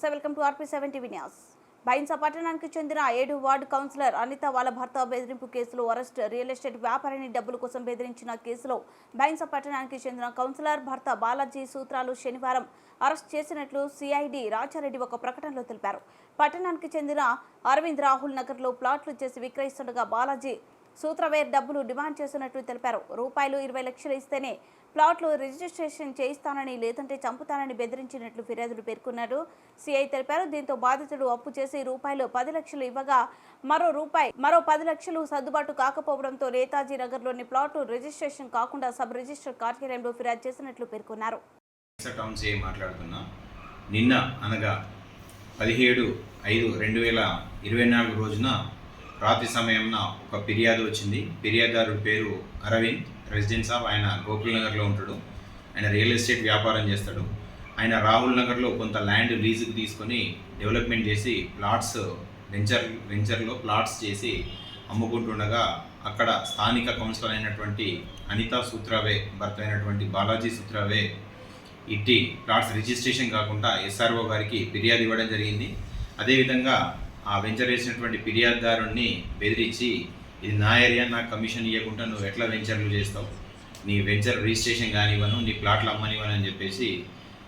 నమస్తే welcome to RP seven TV news. Bhainsa పట్టణానికి చెందిన ఏడు వార్డు కౌన్సిలర్ అనిత వాళ్ళ భర్త బెదిరింపు కేసులో అరెస్ట్ రియల్ ఎస్టేట్ వ్యాపారిని డబ్బుల కోసం బెదిరించిన కేసులో బైన్సా పట్టణానికి చెందిన కౌన్సిలర్ భర్త బాలాజీ సూత్రాలు శనివారం అరెస్ట్ చేసినట్లు సిఐడి రాజారెడ్డి ఒక ప్రకటనలో తెలిపారు. పట్టణానికి చెందిన అరవింద్ రాహుల్ నగర్లో ప్లాట్లు చేసి విక్రయిస్తుండగా బాలాజీ సూత్రవేర్ డబ్బులు డిమాండ్ చేస్తున్నట్లు తెలిపారు. రూపాయలు ఇరవై లక్షలు ఇస్తేనే ప్లాట్లు రిజిస్ట్రేషన్ చేయిస్తానని లేదంటే చంపుతానని బెదిరించినట్లు ఫిర్యాదులు పేర్కొన్నారు. సిఐ తెలిపారు దీంతో బాధితుడు అప్పు చేసి రూపాయలు పది లక్షలు ఇవ్వగా మరో రూపాయి మరో పది లక్షలు సర్దుబాటు కాకపోవడంతో నేతాజీ నగర్లోని ప్లాట్లు రిజిస్ట్రేషన్ కాకుండా సబ్ రిజిస్టర్ కార్యాలయంలో ఫిర్యాదు చేసినట్లు పేర్కొన్నారు. మాట్లాడుతున్నా. నిన్న అనగా పదిహేడు ఐదు రెండు వేల ఇరవై నాలుగు రోజున రాత్రి సమయంన ఒక ఫిర్యాదు వచ్చింది. ఫిర్యాదుదారుడి పేరు అరవింద్. రెసిడెన్స్ ఆఫ్ ఆయన గోకుల్ నగర్లో ఉంటాడు. ఆయన రియల్ ఎస్టేట్ వ్యాపారం చేస్తాడు. ఆయన రాహుల్ నగర్లో కొంత ల్యాండ్ లీజుకి తీసుకొని డెవలప్మెంట్ చేసి ప్లాట్స్ వెంచర్ వెంచర్లో ప్లాట్స్ చేసి అమ్ముకుంటుండగా అక్కడ స్థానిక కౌన్సిలర్ అయినటువంటి అనితా సూత్రావే భర్త అయినటువంటి బాలాజీ సూత్రావే ఇట్టి ప్లాట్స్ రిజిస్ట్రేషన్ కాకుండా ఎస్ఆర్ఓ గారికి ఫిర్యాదు ఇవ్వడం జరిగింది. అదేవిధంగా ఆ వెంచర్ వేసినటువంటి ఫిర్యాదుదారుణ్ణి బెదిరించి ఇది నా ఏరియా నాకు కమిషన్ ఇవ్వకుండా నువ్వు ఎట్లా వెంచర్లు చేస్తావు? నీ వెంచర్ రిజిస్ట్రేషన్ కానివ్వను నీ ప్లాట్లు అమ్మనివ్వను అని చెప్పేసి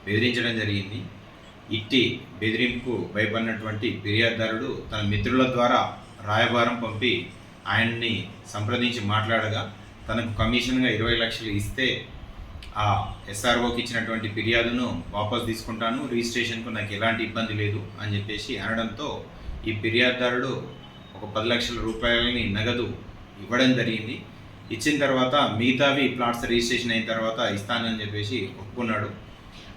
బెదిరించడం జరిగింది. ఇట్టి బెదిరింపుకు భయపడినటువంటి ఫిర్యాదుదారుడు తన మిత్రుల ద్వారా రాయబారం పంపి ఆయన్ని సంప్రదించి మాట్లాడగా తనకు కమిషన్గా ఇరవై లక్షలు ఇస్తే ఆ ఎస్ఆర్ఓకి ఇచ్చినటువంటి ఫిర్యాదును వాపస్ తీసుకుంటాను రిజిస్ట్రేషన్కు నాకు ఎలాంటి ఇబ్బంది లేదు అని చెప్పేసి అనడంతో ఈ ఫిర్యాదుదారుడు ఒక పది లక్షల రూపాయలని నగదు ఇవ్వడం జరిగింది. ఇచ్చిన తర్వాత మిగతావి ప్లాట్స్ రిజిస్ట్రేషన్ అయిన తర్వాత ఇస్తానని చెప్పేసి ఒప్పుకున్నాడు.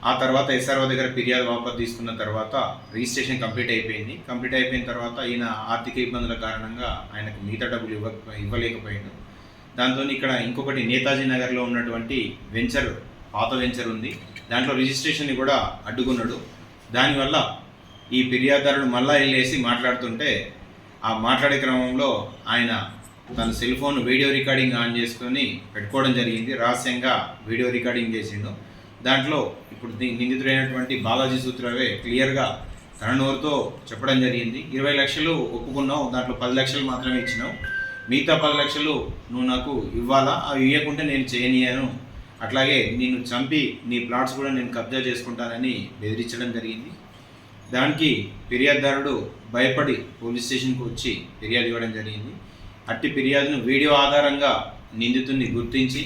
ఆ తర్వాత ఎస్ఆర్ఓ దగ్గర ఫిర్యాదు వాపసు తీసుకున్న తర్వాత రిజిస్ట్రేషన్ కంప్లీట్ అయిపోయింది. కంప్లీట్ అయిపోయిన తర్వాత ఈయన ఆర్థిక ఇబ్బందుల కారణంగా ఆయనకు మిగతా డబ్బులు ఇవ్వ ఇవ్వలేకపోయాడు. దాంతో ఇక్కడ ఇంకొకటి నేతాజీ నగర్లో ఉన్నటువంటి వెంచర్ పాత వెంచర్ ఉంది. దాంట్లో రిజిస్ట్రేషన్ కూడా అడ్డుకున్నాడు. దానివల్ల ఈ ఫిర్యాదుదారుడు మళ్ళా వెళ్ళేసి మాట్లాడుతుంటే ఆ మాట్లాడే క్రమంలో ఆయన తన cell phone video recording on చేసుకొని పెట్టుకోవడం జరిగింది. రహస్యంగా వీడియో రికార్డింగ్ చేసిండు. దాంట్లో ఇప్పుడు నిందితుడైనటువంటి బాలాజీ సూత్రవే క్లియర్గా తన నోరుతో చెప్పడం జరిగింది. ఇరవై లక్షలు ఒప్పుకున్నావు దాంట్లో పది లక్షలు మాత్రమే ఇచ్చినావు. మిగతా పది లక్షలు నువ్వు నాకు ఇవ్వాలా? అవి ఇవ్వకుంటే నేను చేయనియాను. అట్లాగే నిన్ను చంపి నీ ప్లాట్స్ కూడా నేను కబ్జా చేసుకుంటానని బెదిరించడం జరిగింది. దానికి ఫిర్యాదుదారుడు భయపడి పోలీస్ స్టేషన్కి వచ్చి ఫిర్యాదు ఇవ్వడం జరిగింది. అట్టి ఫిర్యాదును వీడియో ఆధారంగా నిందితుడిని గుర్తించి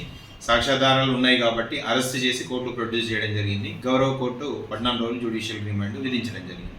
సాక్ష్యాధారాలు ఉన్నాయి కాబట్టి అరెస్ట్ చేసి కోర్టు ప్రొడ్యూస్ చేయడం జరిగింది. గౌరవ కోర్టు పద్నాలుగు రోజులు జ్యుడిషియల్ రిమాండ్ విధించడం జరిగింది.